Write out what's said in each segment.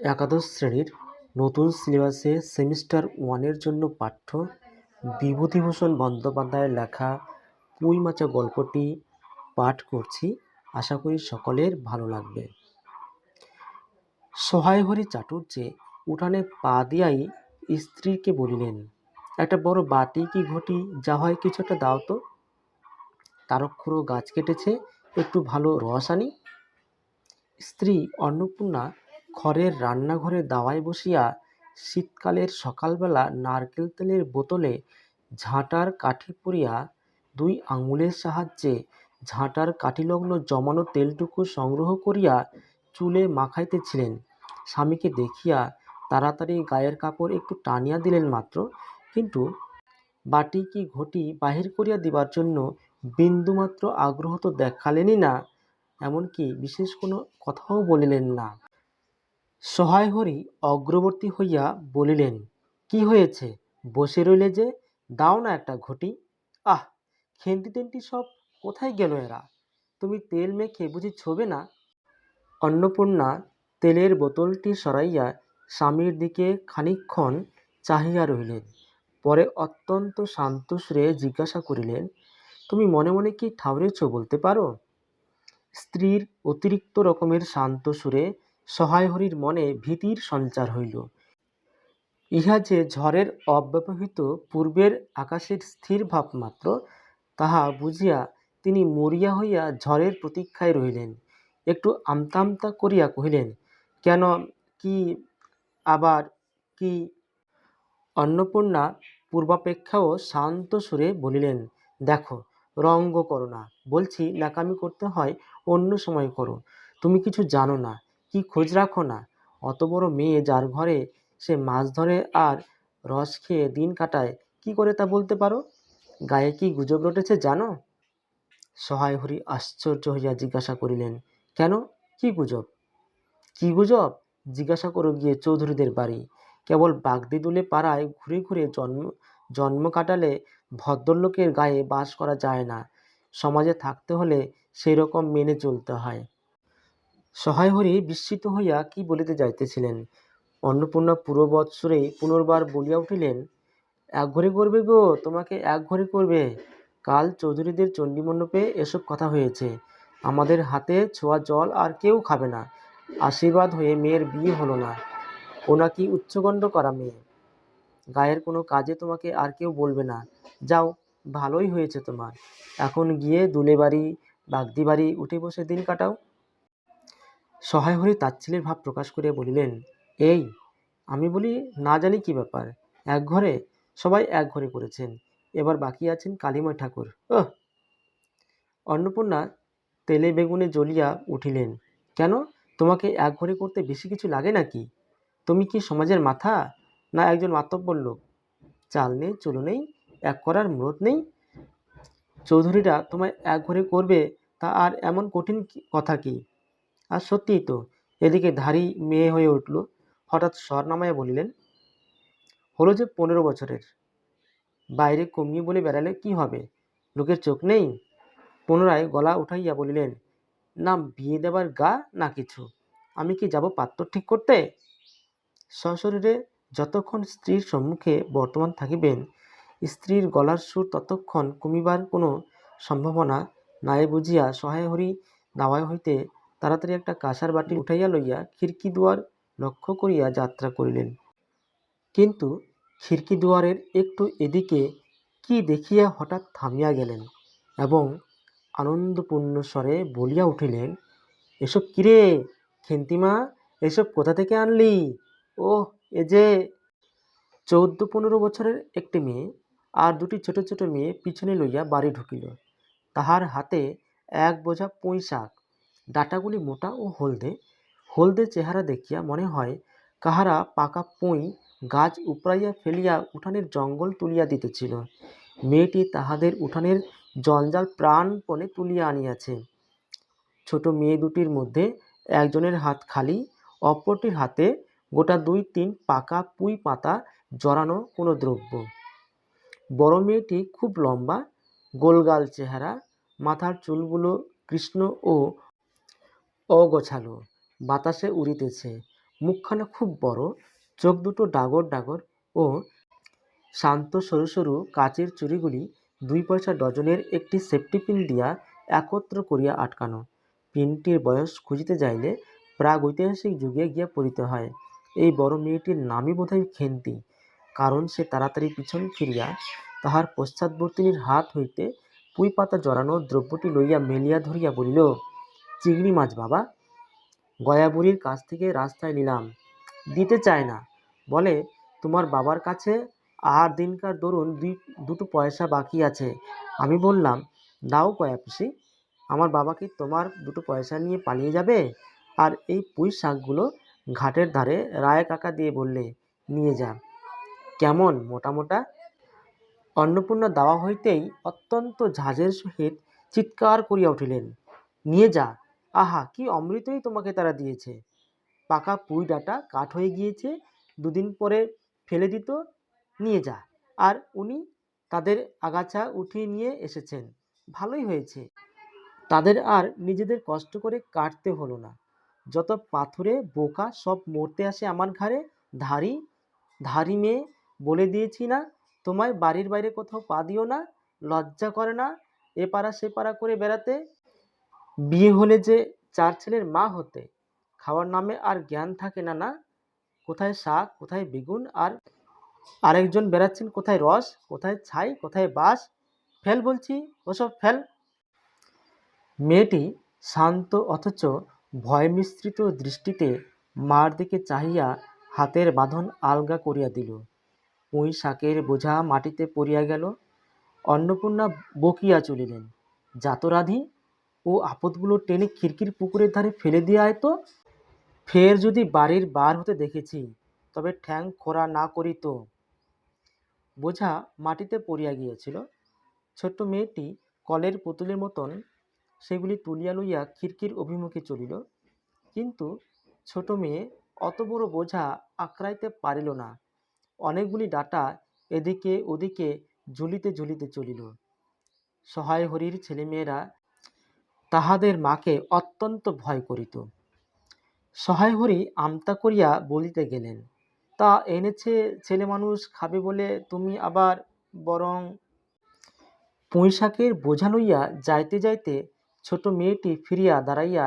একাদশ শ্রেণির নতুন সিলেবাসে সেমিস্টার ওয়ানের জন্য পাঠ্য বিভূতিভূষণ বন্দ্যোপাধ্যায়ের লেখা পুঁই মাচা গল্পটি পাঠ করছি। আশা করি সকলের ভালো লাগবে। সহায় হরি চাটুর্যে উঠানে পা দিয়াই স্ত্রীকে বলিলেন, একটা বড় বাটি কি ঘটি? যা হয় কিছু একটা দাও তো। তারকখুড়ো গাছ কেটেছে, একটু ভালো রস আনি। স্ত্রী অন্নপূর্ণা খড়ের রান্নাঘরে দাওয়ায় বসিয়া শীতকালের সকালবেলা নারকেল তেলের বোতলে ঝাঁটার কাঠি পুরিয়া দুই আঙুলের সাহায্যে ঝাঁটার কাঠিলগ্ন জমানো তেলটুকু সংগ্রহ করিয়া চুলে মাখাইতেছিলেন। স্বামীকে দেখিয়া তাড়াতাড়ি গায়ের কাপড় একটু টানিয়া দিলেন মাত্র, কিন্তু বাটি কি ঘটি বাহির করিয়া দিবার জন্য বিন্দুমাত্র আগ্রহ তো দেখালেনই না, এমনকি বিশেষ কোনো কথাও বলিলেন না। সহায় হরি অগ্রবর্তী হইয়া বলিলেন, কি হয়েছে? বসে রইলে যে? দাও না একটা ঘটি। আহ, খেন্তি টেন্টি সব কোথায় গেল এরা? তুমি তেল মেখে বুঝি ছোবে না? অন্নপূর্ণা তেলের বোতলটি সরাইয়া স্বামীর দিকে খানিকক্ষণ চাহিয়া রহিলেন। পরে অত্যন্ত শান্ত সুরে জিজ্ঞাসা করিলেন, তুমি মনে মনে কি ঠাউরেছ বলতে পারো? স্ত্রীর অতিরিক্ত রকমের শান্ত সুরে সহায় হরির মনে ভীতির সঞ্চার হইল। ইহা যে ঝড়ের অব্যবহিত পূর্বের আকাশের স্থির ভাব মাত্র, তাহা বুঝিয়া তিনি মরিয়া হইয়া ঝড়ের প্রতীক্ষায় রহিলেন। একটু আমতা আমতা করিয়া কহিলেন, কেন, কি আবার কি? অন্নপূর্ণা পূর্বাপেক্ষাও শান্ত সুরে বলিলেন, দেখো, রঙ্গ করো না। বলছি নাকামি করতে হয় অন্য সময় করো। তুমি কিছু জানো না। কি খোঁজ রাখো না? অত বড় মেয়ে যার ঘরে সে মাছ ধরে আর রস খেয়ে দিন কাটায়, কি করে তা বলতে পারো? গায়ে কি গুজব রটেছে জানো? সহায় হরি আশ্চর্য হইয়া জিজ্ঞাসা করিলেন, কেন? কি গুজব? কি গুজব? জিজ্ঞাসা করো গিয়ে চৌধুরীদের বাড়ি। কেবল বাগদিদুলে পাড়ায় ঘুরে ঘুরে জন্ম জন্ম কাটালে ভদ্রলোকের গায়ে বাস করা যায় না। সমাজে থাকতে হলে সেই রকম মেনে চলতে হয়। সহায় হরি বিস্মিত হইয়া কি বলিতে যাইতেছিলেন? অন্নপূর্ণা পূর্ববৎসরে পুনর্বার বলিয়া উঠিলেন, এক ঘরে করবে গো, তোমাকে এক ঘরে করবে। কাল চৌধুরীদের চণ্ডীমণ্ডপে এসব কথা হয়েছে। আমাদের হাতে ছোঁয়া জল আর কেউ খাবে না। আশীর্বাদ হয়ে মেয়ের বিয়ে হলো না। ও নাকি উচ্চগণ্ড করা মেয়ে। গায়ের কোনো কাজে তোমাকে আর কেউ বলবে না। যাও, ভালোই হয়েছে তোমার। এখন গিয়ে দুলে বাড়ি বাগদি বাড়ি উঠে বসে দিন কাটাও। সহায় হরি তাচ্ছিলের ভাব প্রকাশ করিয়া বলিলেন, এই, আমি বলি, না জানি কি ব্যাপার। এক ঘরে, সবাই এক ঘরে করেছেন। এবার বাকি আছেন কালীময় ঠাকুর। ও অন্নপূর্ণা তেলে বেগুনে জ্বলিয়া উঠিলেন, কেন? তোমাকে এক ঘরে করতে বেশি কিছু লাগে নাকি? তুমি কি সমাজের মাথা, না একজন মাতব্বর লোক? চাল নেই, চুলো নেই, এক করার মুরত নেই? চৌধুরীরা তোমায় এক ঘরে করবে তা আর এমন কঠিন কথা কি? আর সত্যিই তো, এদিকে ধারী মেয়ে হয়ে উঠল। হঠাৎ স্বর নামাইয়া বলিলেন, হলো যে পনেরো বছরের। বাইরে কমিয়ে বলে বেড়ালে কি হবে? লোকের চোখ নেই? পুনরায় গলা উঠাইয়া বলিলেন, না বিয়ে দেবার গা না কিছু। আমি কি যাব পাত্র ঠিক করতে? সশরীরে যতক্ষণ স্ত্রীর সম্মুখে বর্তমান থাকিবেন, স্ত্রীর গলার সুর ততক্ষণ কমিবার কোনো সম্ভাবনা নাই বুঝিয়া সহায় হরি দাওয়ায় হইতে তাড়াতাড়ি একটা কাঁসার বাটি উঠাইয়া লইয়া খিড়কি দুয়ার লক্ষ্য করিয়া যাত্রা করিলেন। কিন্তু খিড়কি দুয়ারের একটু এদিকে কি দেখিয়া হঠাৎ থামিয়া গেলেন এবং আনন্দপূর্ণ স্বরে বলিয়া উঠিলেন, এসব কিরে খেন্তিমা, এসব কোথা থেকে আনলি? ও এ যে চৌদ্দ পনেরো বছরের একটি মেয়ে আর দুটি ছোট ছোট মেয়ে পিছনে লইয়া বাড়ি ঢুকিল। তাহার হাতে এক বোঝা পুঁই শাক ডাঁটাগুলি মোটা ও হলদে। হলদে চেহারা দেখিয়া মনে হয় কাহারা পাকা পুঁই, গাছ উপড়াইয়া ফেলিয়া উঠানের জঙ্গল তুলিয়া দিতেছিল। মেয়েটি তাহাদের উঠানের জঞ্জাল প্রাণপণে তুলিয়া আনিয়াছে। ছোট মেয়ে দুটির মধ্যে একজনের হাত খালি, অপরটির হাতে গোটা দুই তিন পাকা পুঁই পাতা জড়ানো কোনো দ্রব্য। বড় মেয়েটি খুব লম্বা, গোলগাল চেহারা, মাথার চুলগুলো কৃষ্ণ ও অগোছালো। বাতাসে উড়িতেছে। মুখখানা খুব বড়, চোখ দুটো ডাগর ডাগর ও শান্ত সরু সরু কাচের চুড়িগুলি দুই পয়সা ডজনের একটি সেফটি পিন দিয়া একত্র করিয়া আটকানো। পিনটির বয়স খুঁজিতে যাইলে প্রাগ ঐতিহাসিক যুগে গিয়া পড়িতে হয়। এই বড় মেয়েটির নামই বোধহয় খেন্তি। কারণ সে তাড়াতাড়ি পিছন ফিরিয়া তাহার পশ্চাৎবর্তিনীর হাত হইতে পুঁই পাতা জড়ানো দ্রব্যটি লইয়া মেলিয়া ধরিয়া বলিল চিংড়ি মাছ বাবা। গয়াবুড়ির কাছ থেকে রাস্তায় নিলাম। দিতে চায় না। বলে, তোমার বাবার কাছে আর দিনকার দরুন দুই, দুটো পয়সা বাকি আছে। আমি বললাম, দাও কয়া পিসি, আমার বাবা কি তোমার দুটো পয়সা নিয়ে পালিয়ে যাবে? আর এই পুঁই শাকগুলো ঘাটের ধারে রায় কাকা দিয়ে বললে, নিয়ে যা। কেমন মোটা মোটা? অন্নপূর্ণা দাওয়া হইতেই অত্যন্ত ঝাঁঝের সহিত চিৎকার করিয়া উঠিলেন, নিয়ে যা। আহা, কি অমৃতই তোমাকে তারা দিয়েছে। পাকা পুঁই ডাঁটা কাঠ হয়ে গিয়েছে, দুদিন পরে ফেলে দিত, নিয়ে যা। আর উনি তাদের আগাছা উঠিয়ে নিয়ে এসেছেন। ভালোই হয়েছে। তাদের আর নিজেদের কষ্ট করে কাটতে হলো না। যত পাথুরে বোকা সব মরতে আসে আমার ঘাড়ে, ধারি ধারি মেয়ে বলে দিয়েছি না, তোমায় বাড়ির বাইরে কোথাও পা দিও না, লজ্জা করে না, এ পাড়া সে করে বেড়াতে বিয়ে হলে যে চার ছেলের মা হতে, খাওয়ার নামে আর জ্ঞান থাকে না না। কোথায় শাক, কোথায় বেগুন আর আরেকজন বেড়াচ্ছেন কোথায় রস, কোথায় ছাই, কোথায় বাস ফেল বলছি, ওসব ফেল। মেয়েটি শান্ত অথচ ভয় মিশ্রিত দৃষ্টিতে মার দিকে চাহিয়া হাতের বাঁধন আলগা করিয়া দিল। পুঁই শাকের বোঝা মাটিতে পড়িয়া গেল। অন্নপূর্ণা বকিয়া চলিলেন জাতরাধি ও আপদগুলো টেনে খিড়কির পুকুরের ধারে ফেলে দিয়ে আয় তো। ফের যদি বাড়ির বার হতে দেখেছি, তবে ঠ্যাং খোরা না করি তো। বোঝা মাটিতে পড়িয়া গিয়েছিল। ছোট্ট মেয়েটি কলের পুতুলের মতন সেগুলি তুলিয়া লইয়া খিড়কির অভিমুখে চলিল। কিন্তু ছোট মেয়ে অত বড় বোঝা আঁকড়াইতে পারিল না। অনেকগুলি ডাটা এদিকে ওদিকে ঝুলিতে ঝুলিতে চলিল। সহায় হরির ছেলেমেয়েরা তাহাদের মাকে অত্যন্ত ভয় করিত। সহায় হরি আমতা করিয়া বলিতে গেলেন, তা এনেছে ছেলে মানুষ খাবে বলে তুমি আবার বরং পুঁই শাকের বোঝা লইয়া যাইতে যাইতে ছোট মেয়েটি ফিরিয়া দাঁড়াইয়া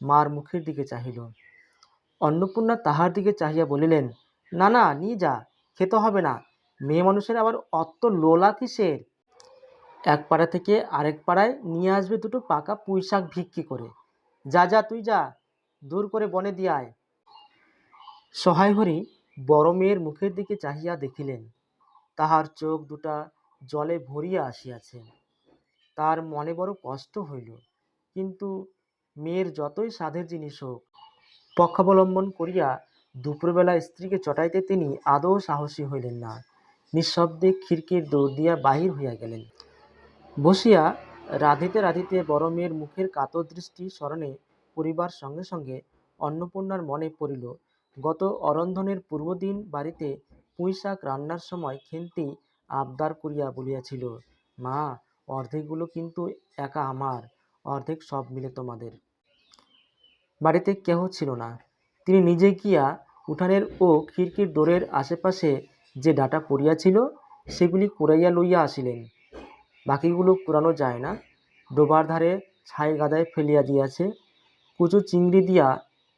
মার মুখের দিকে চাহিল। অন্নপূর্ণা তাহার দিকে চাহিয়া বলিলেন না না নিয়ে যা, খেতে হবে না। মেয়ে মানুষের আবার অত লোলা কিসের এক পাড়া থেকে আরেক পাড়ায় নিয়ে আসবে দুটো পাকা পুঁই শাক ভিক্ষি করে। যা যা, তুই যা, দূর করে বনে দিয়ে আয়। সহায় হরি বড় মেয়ের মুখের দিকে চাহিয়া দেখিলেন। তাহার চোখ দুটা জলে ভরিয়া আসিয়াছে। তার মনে বড় কষ্ট হইল, কিন্তু মেয়ের যতই সাধের জিনিস হোক, পক্ষাবলম্বন করিয়া দুপুরবেলা স্ত্রীকে চটাইতে তিনি আদৌ সাহসী হইলেন না। নিঃশব্দে খিড়কির দৌড় দিয়া বাহির হইয়া গেলেন। বসিয়া রাধিতে রাধিতে বড় মেয়ের মুখের কাতর দৃষ্টি স্মরণে পরিবার সঙ্গে সঙ্গে অন্নপূর্ণার মনে পড়িল, গত অরন্ধনের পূর্বদিন বাড়িতে পুঁই শাক রান্নার সময় খেন্তি আবদার করিয়া বলিয়াছিল, মা, অর্ধেকগুলো কিন্তু একা আমার, অর্ধেক সব মিলে তোমাদের। বাড়িতে কেহ ছিল না। তিনি নিজে গিয়া উঠানের ও খিড়কির দোরের আশেপাশে যে ডাটা পড়িয়াছিল, সেগুলি কুড়াইয়া লইয়া আসিলেন। বাকিগুলো কুড়ানো যায় না। ডোবার ধারে ছাই গাদায় ফেলিয়া দিয়াছে। কুচো চিংড়ি দিয়া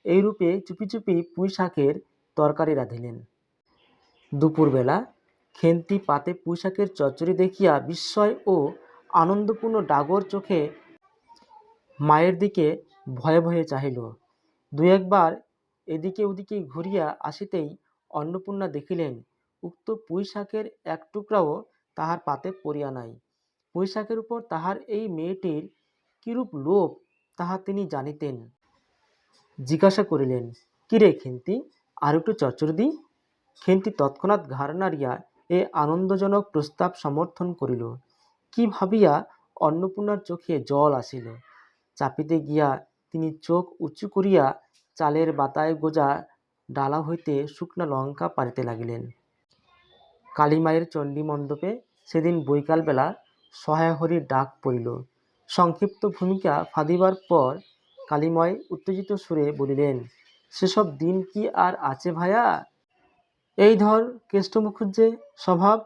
এইরূপে চুপি চুপি পুঁই শাকের তরকারি রাঁধিলেন। দুপুরবেলা খেন্তি পাতে পুঁই শাকের চচ্চড়ি দেখিয়া বিস্ময় ও আনন্দপূর্ণ ডাগর চোখে মায়ের দিকে ভয়ে ভয়ে চাহিল। দু একবার এদিকে ওদিকে ঘুরিয়া আসিতেই অন্নপূর্ণা দেখিলেন, উক্ত পুঁই শাকের এক টুকরাও তাহার পাতে পড়িয়া নাই। শাকের উপর তাহার এই মেয়েটির কিরূপ লোভ তাহা তিনি জানিতেন। জিজ্ঞাসা করিলেন, কিরে খেন্তি, আর একটু চচ্চড়ি দি খেন্তি তৎক্ষণাৎ ঘাড় নাড়িয়া এ আনন্দজনক প্রস্তাব সমর্থন করিল। কি ভাবিয়া অন্নপূর্ণার চোখে জল আসিল। চাপিতে গিয়া তিনি চোখ উঁচু করিয়া চালের বাতায় গোজা ডালা হইতে শুকনা লঙ্কা পারিতে লাগিলেন। কালীমায়ের চণ্ডী মণ্ডপে সেদিন বৈকালবেলা সহায়হরির ডাক পড়িল। সংক্ষিপ্ত ভূমিকা ফাঁদিবার পর কালিময় উত্তেজিত সুরে বলিলেন, সেসব দিন কি আর আছে ভায়া? এই ধর কেষ্ট মুখুজ্জে, স্বভাব